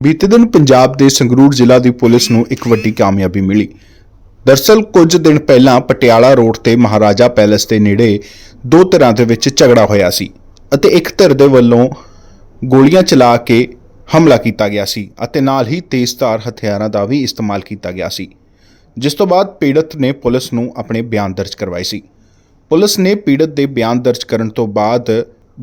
ਬੀਤੇ ਦਿਨ ਪੰਜਾਬ ਦੇ ਸੰਗਰੂਰ ਜ਼ਿਲ੍ਹਾ ਦੀ ਪੁਲਿਸ ਨੂੰ ਇੱਕ ਵੱਡੀ ਕਾਮਯਾਬੀ ਮਿਲੀ। ਦਰਸਲ ਕੁਝ ਦਿਨ ਪਹਿਲਾਂ ਪਟਿਆਲਾ ਰੋਡ ਤੇ ਮਹਾਰਾਜਾ ਪੈਲੇਸ ਦੇ ਨੇੜੇ ਦੋ ਧਿਰਾਂ ਦੇ ਵਿੱਚ ਝਗੜਾ ਹੋਇਆ ਸੀ ਅਤੇ ਇੱਕ ਧਿਰ ਦੇ ਵੱਲੋਂ ਗੋਲੀਆਂ ਚਲਾ ਕੇ ਹਮਲਾ ਕੀਤਾ ਗਿਆ ਸੀ ਅਤੇ ਨਾਲ ਹੀ ਤੇਜ਼ਧਾਰ ਹਥਿਆਰਾਂ ਦਾ ਵੀ ਇਸਤੇਮਾਲ ਕੀਤਾ ਗਿਆ ਸੀ, ਜਿਸ ਤੋਂ ਬਾਅਦ ਪੀੜਤ ਨੇ ਪੁਲਿਸ ਨੂੰ ਆਪਣੇ ਬਿਆਨ ਦਰਜ ਕਰਵਾਏ ਸੀ। ਪੁਲਿਸ ਨੇ ਪੀੜਤ ਦੇ ਬਿਆਨ ਦਰਜ ਕਰਨ ਤੋਂ ਬਾਅਦ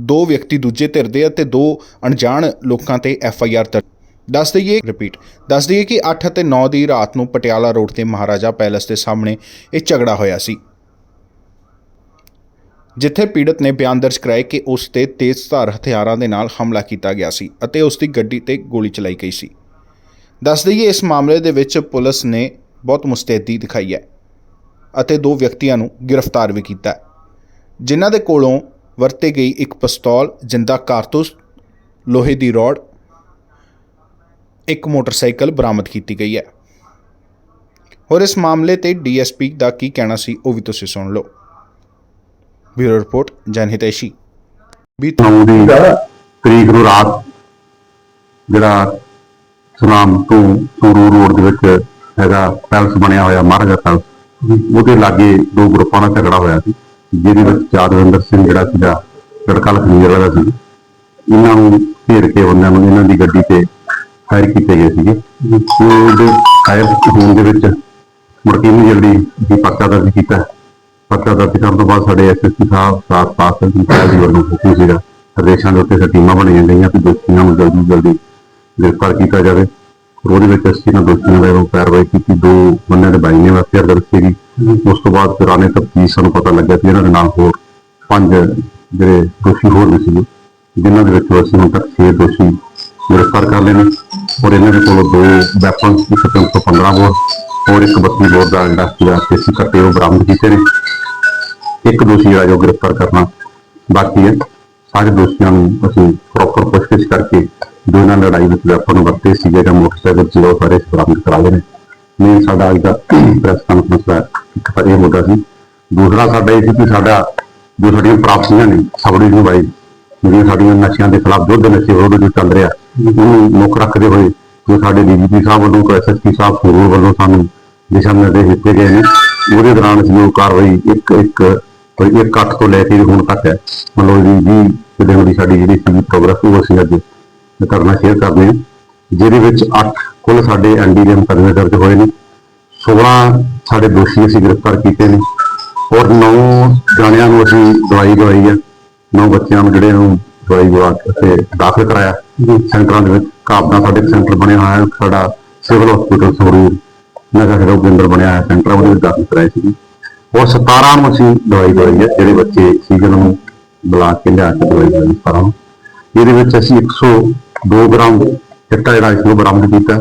ਦੋ ਵਿਅਕਤੀ ਦੂਜੇ ਧਿਰ ਦੇ ਅਤੇ ਦੋ ਅਣਜਾਣ ਲੋਕਾਂ ਤੇ ਐਫ ਆਈ ਆਰ ਦਰਜ ਦੱਸ ਦਈਏ ਰਿਪੀਟ ਦੱਸ ਦਈਏ ਕਿ 8 ਅਤੇ 9 ਦੀ ਰਾਤ ਨੂੰ ਪਟਿਆਲਾ ਰੋਡ ਤੇ ਮਹਾਰਾਜਾ ਪੈਲੇਸ ਦੇ ਸਾਹਮਣੇ ਇਹ ਝਗੜਾ ਹੋਇਆ ਸੀ। ਜਿੱਥੇ ਪੀੜਤ ਨੇ ਬਿਆਨ ਦਰਜ ਕਰਾਏ ਕਿ ਉਸ ਤੇ ਤੇਜ਼ਧਾਰ ਹਥਿਆਰਾਂ ਦੇ ਨਾਲ ਹਮਲਾ ਕੀਤਾ ਗਿਆ ਸੀ ਅਤੇ ਉਸ ਦੀ ਗੱਡੀ ਤੇ ਗੋਲੀ ਚਲਾਈ ਗਈ ਸੀ। ਦੱਸ ਦਈਏ, ਇਸ ਮਾਮਲੇ ਦੇ ਵਿੱਚ ਪੁਲਿਸ ਨੇ ਬਹੁਤ ਮੁਸਤੈਦੀ ਦਿਖਾਈ ਹੈ ਅਤੇ ਦੋ ਵਿਅਕਤੀਆਂ ਨੂੰ ਗ੍ਰਿਫਤਾਰ ਵੀ ਕੀਤਾ ਜਿਨ੍ਹਾਂ ਦੇ ਕੋਲੋਂ ਵਰਤੇ ਗਈ ਇੱਕ ਪਿਸਤੌਲ, ਜਿੰਦਾ ਕਾਰਤੂਸ, ਲੋਹੇ ਦੀ ਰੋਡ ਇੱਕ ਮੋਟਰਸਾਈਕਲ ਬਰਾਮਦ ਕੀਤੀ ਗਈ ਹੈ। ਹੋਰ ਇਸ ਮਾਮਲੇ ਤੇ ਡੀਐਸਪੀ ਦਾ ਕੀ ਕਹਿਣਾ ਸੀ ਉਹ ਵੀ ਤੁਸੀਂ ਸੁਣ ਲਓ। ਬਿਊਰੋ ਰਿਪੋਰਟ ਜਨਹਿਤੈਸ਼ੀ ਵੀ ਨੌ ਦੀ ਤਰੀਕ ਨੂੰ ਰਾਤ ਜਿਹੜਾ ਸੁਨਾਮ ਤੋਂ ਸੂਰੂ ਰੋਡ ਦੇ ਵਿੱਚ ਹੈਗਾ ਪੈਲਸ ਬਣਿਆ ਹੋਇਆ, ਮਹਾਰਾਜਾ ਪੈਲਸ, ਉਹਦੇ ਲਾਗੇ ਦੋ ਗਰੁੱਪਾਂ ਦਾ ਝਗੜਾ ਹੋਇਆ ਸੀ, ਜਿਹਦੇ ਵਿੱਚ ਯਾਦਵਿੰਦਰ ਸਿੰਘ ਜਿਹੜਾ ਸੀਗਾ ਲੜਕਾ ਲਖਵੀਰ ਵਾਲਾ ਸੀ। ਇਹਨਾਂ ਨੂੰ ਘੇਰ ਕੇ ਉਹਨਾਂ ਨੂੰ, ਇਹਨਾਂ ਦੀ ਗੱਡੀ ਤੇ ਫਾਇਰ ਕੀਤੇ ਗਏ ਸੀਗੇ। ਉਹਦੇ ਫਾਇਰ ਹੋਣ ਦੇ ਵਿੱਚ ਮੁੜ ਕੇ ਜਲਦੀ ਅਸੀਂ ਪਰਚਾ ਦਰਜ ਕੀਤਾ, ਪਰਚਾ ਦਰਜ ਕਰਨ ਤੋਂ ਬਾਅਦ ਸਾਡੇ ਐਸਐਸਪੀ ਸਾਹਿਬ, ਸਾਥ ਪਾਸ ਸਿੰਘ ਸਾਹਿਬ ਦੀ ਵੱਲੋਂ ਹੁਕਮ ਸੀਗਾ। ਆਦੇਸ਼ਾਂ ਦੇ ਉੱਤੇ ਟੀਮਾਂ ਬਣਾਈਆਂ ਗਈਆਂ ਕਿ ਦੋਸ਼ੀਆਂ ਨੂੰ ਜਲਦੀ ਜਲਦੀ ਗ੍ਰਿਫਤਾਰ ਕੀਤਾ ਜਾਵੇ। ਉਹਦੇ ਵਿੱਚ ਅਸੀਂ ਇਹਨਾਂ ਦੋਸ਼ੀਆਂ ਦਾ ਵੱਲੋਂ ਕਾਰਵਾਈ ਕੀਤੀ। ਦੋ ਬੰਦਿਆਂ ਦੇ ਬਾਈ ਨੇ ਵਾਕਿਆ ਦਰਜ ਸੀਗੀ ਉਸ ਤੋਂ ਬਾਅਦ ਪੁਰਾਣੇ ਤਫਤੀਸ਼ ਸਾਨੂੰ ਪਤਾ ਲੱਗਿਆ ਕਿ ਇਹਨਾਂ ਦੇ ਨਾਲ ਹੋਰ ਪੰਜ ਜਿਹੜੇ ਦੋਸ਼ੀ ਹੋਰ ਵੀ ਸੀਗੇ, ਜਿਨ੍ਹਾਂ ਦੇ ਵਿੱਚ ਅਸੀਂ ਹੁਣ ਤੱਕ 6 ਦੋਸ਼ੀ ਗ੍ਰਿਫਤਾਰ ਕਰ ਲਏ ਨੇ। ਔਰ ਇਹਨਾਂ ਦੇ ਕੋਲੋਂ ਦੋ ਵੈਪਨ ਇੱਕ 315 ਬੋਰ ਔਰ ਇੱਕ 32 ਬੋਰ ਦਾ ਜਿਹੜਾ ਸੀਗਾ ਦੇਸੀ ਕੱਟੇ ਉਹ ਬਰਾਮਦ ਕੀਤੇ ਨੇ। ਇੱਕ ਦੋਸ਼ੀ ਜਿਹੜਾ ਜੋ ਗ੍ਰਿਫਤਾਰ ਕਰਨਾ ਬਾਕੀ ਹੈ। ਸਾਰੇ ਦੋਸ਼ੀਆਂ ਨੂੰ ਅਸੀਂ ਪ੍ਰੋਪਰ ਪੁੱਛਗਿੱਛ ਕਰਕੇ ਜੋ ਇਹਨਾਂ ਲੜਾਈ ਵਿੱਚ ਵੈਪਨ ਵਰਤੇ ਸੀਗੇ ਜਾਂ ਮੋਟਰਸਾਈਕਲ ਸੀ, ਉਹ ਸਾਰੇ ਬਰਾਮਦ ਕਰਾ ਲਏ ਨੇ। ਮੇਨ ਸਾਡਾ ਅੱਜ ਦਾ ਪ੍ਰੈਸ ਕਾਨਫਰੰਸ ਦਾ ਇੱਕ ਤਾਂ ਇਹ ਮੁੱਦਾ ਸੀ। ਦੂਸਰਾ ਸਾਡਾ ਇਹ ਸੀ ਕਿ ਸਾਡਾ ਜੋ ਸਾਡੀਆਂ ਪ੍ਰਾਪਤੀਆਂ ਨੇ ਸਬੜੀ ਨੂੰ ਬਾਈ, ਜਿਹੜੀਆਂ ਸਾਡੀਆਂ ਨਸ਼ਿਆਂ ਦੇ ਖਿਲਾਫ ਯੁੱਧ ਨਸ਼ੇ ਵਿਰੋਧ ਜੋ ਚੱਲ ਰਿਹਾ ਉਹਨੂੰ ਮੁੱਖ ਰੱਖਦੇ ਹੋਏ ਜੋ ਸਾਡੇ ਡੀਜੀਪੀ ਸਾਹਿਬ ਵੱਲੋਂ ਤੇ ਐਸਐਸਪੀ ਸਾਹਿਬ ਫੂਲ ਵੱਲੋਂ ਸਾਨੂੰ ਦਿਸ਼ਾ ਨਿਰਦੇਸ਼ ਦਿੱਤੇ ਗਏ ਨੇ। ਉਹਦੇ ਦੌਰਾਨ ਅਸੀਂ ਉਹ ਕਾਰਵਾਈ ਇੱਕ ਇੱਕ, ਕੋਈ ਇੱਕ ਅੱਠ ਤੋਂ ਲੈ ਕੇ ਹੁਣ ਤੱਕ ਹੈ। ਮਤਲਬ ਜੀ ਜੀ ਦਿਨ ਦੀ ਸਾਡੀ ਜਿਹੜੀ ਸੀ ਪ੍ਰੋਗਰੈਸ ਉਹ ਅਸੀਂ ਅੱਜ ਕਰਨਾ ਸ਼ੇਅਰ ਕਰਦੇ ਹਾਂ, ਜਿਹਦੇ ਵਿੱਚ 8 ਕੁੱਲ ਸਾਡੇ ਐਨਡੀਐਮ ਮੁਕਦਮੇ ਦਰਜ ਹੋਏ ਨੇ। 16 ਸਾਡੇ ਦੋਸ਼ੀ ਅਸੀਂ ਗ੍ਰਿਫਤਾਰ ਕੀਤੇ ਨੇ ਔਰ 9 ਜਾਣਿਆਂ ਨੂੰ ਅਸੀਂ ਦਵਾਈ ਦਵਾਈ ਆ 9 ਬੱਚਿਆਂ ਨੂੰ, ਜਿਹੜੇ ਨੂੰ ਦਵਾਈ ਦਵਾ ਕੇ ਦਾਖਲ ਕਰਾਇਆ। ਸੈਂਟਰਾਂ ਦੇ ਵਿੱਚ ਕਾਬਦਾ ਸਾਡੇ ਸੈਂਟਰ ਬਣਿਆ ਹੋਇਆ ਹੈ, ਸਾਡਾ ਸਿਵਲ ਹਸਪੀਟਲ ਸੰਗਰੂਰ ਨਗਰ ਹੈਲਥ ਕੇਂਦਰ ਬਣਿਆ ਹੋਇਆ ਸੈਂਟਰ ਉਹਦੇ ਵਿੱਚ ਦਾਖਲ ਕਰਾਇਆ ਸੀ ਔਰ 17 ਨੂੰ ਅਸੀਂ ਦਵਾਈ ਦਵਾਈ ਹੈ, ਜਿਹੜੇ ਬੱਚੇ ਸੀਜ਼ਨ ਨੂੰ ਬੁਲਾ ਕੇ ਲਿਆ ਕੇ ਦਵਾਈ ਦਵਾਈ 17 ਨੂੰ। ਇਹਦੇ ਵਿੱਚ ਅਸੀਂ 102 ਗ੍ਰਾਮ ਚਿੱਟਾ ਜਿਹੜਾ ਇਸ ਨੂੰ ਬਰਾਮਦ ਕੀਤਾ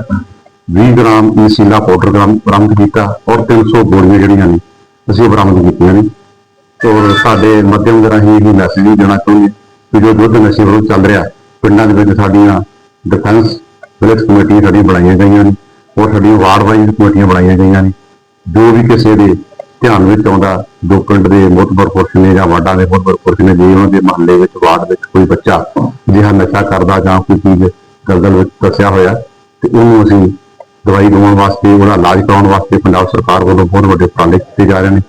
20 ਗ੍ਰਾਮ ਮਸੀਲਾ ਪਾਊਡਰ ਗ੍ਰਾਮ ਬਰਾਮਦ ਕੀਤਾ ਔਰ 300 ਗੋਲੀਆਂ ਜਿਹੜੀਆਂ ਨੇ ਅਸੀਂ ਬਰਾਮਦ ਕੀਤੀਆਂ ਨੇ। ਔਰ ਸਾਡੇ ਮਾਧਿਅਮ ਦੇ ਰਾਹੀਂ ਇਹ ਮੈਸੇਜ ਵੀ ਦੇਣਾ ਚਾਹੁੰਦੇ ਕਿ ਜੋ ਦੁੱਧ ਨਸ਼ੇ ਵੱਲੋਂ ਚੱਲ ਰਿਹਾ ਪਿੰਡਾਂ ਦੇ ਵਿੱਚ ਸਾਡੀਆਂ ਡਿਫੈਂਸ ਵਿਲੇਜ ਕਮੇਟੀਆਂ ਸਾਡੀਆਂ ਬਣਾਈਆਂ ਗਈਆਂ ਨੇ। ਔਰ ਸਾਡੀਆਂ ਵਾਰਡ ਵਾਈਜ਼ ਕਮੇਟੀਆਂ ਬਣਾਈਆਂ ਗਈਆਂ ਨੇ। ਜੋ ਵੀ ਕਿਸੇ ਦੇ ਧਿਆਨ ਵਿੱਚ ਆਉਂਦਾ, ਜੋ ਪਿੰਡ ਦੇ ਮੁਤਬਰ ਪੁਰਸ਼ ਨੇ ਜਾਂ ਵਾਰਡਾਂ ਦੇ ਮੁਤਬਰ ਪੁਰਸ਼ ਨੇ ਜੇ ਉਹਨਾਂ ਦੇ ਮਹੱਲੇ ਵਿੱਚ, ਵਾਰਡ ਵਿੱਚ ਕੋਈ ਬੱਚਾ ਜਿਹੜਾ ਨਸ਼ਾ ਕਰਦਾ ਜਾਂ ਕੋਈ ਚੀਜ਼ ਗਲਦਲ ਵਿੱਚ ਦੱਸਿਆ ਹੋਇਆ, ਤੇ ਉਹਨੂੰ ਅਸੀਂ ਦਵਾਈ ਦਵਾਉਣ ਵਾਸਤੇ, ਉਹਦਾ ਇਲਾਜ ਕਰਾਉਣ ਵਾਸਤੇ ਪੰਜਾਬ ਸਰਕਾਰ ਵੱਲੋਂ ਬਹੁਤ ਵੱਡੇ ਉਪਰਾਲੇ ਕੀਤੇ ਜਾ ਰਹੇ ਨੇ।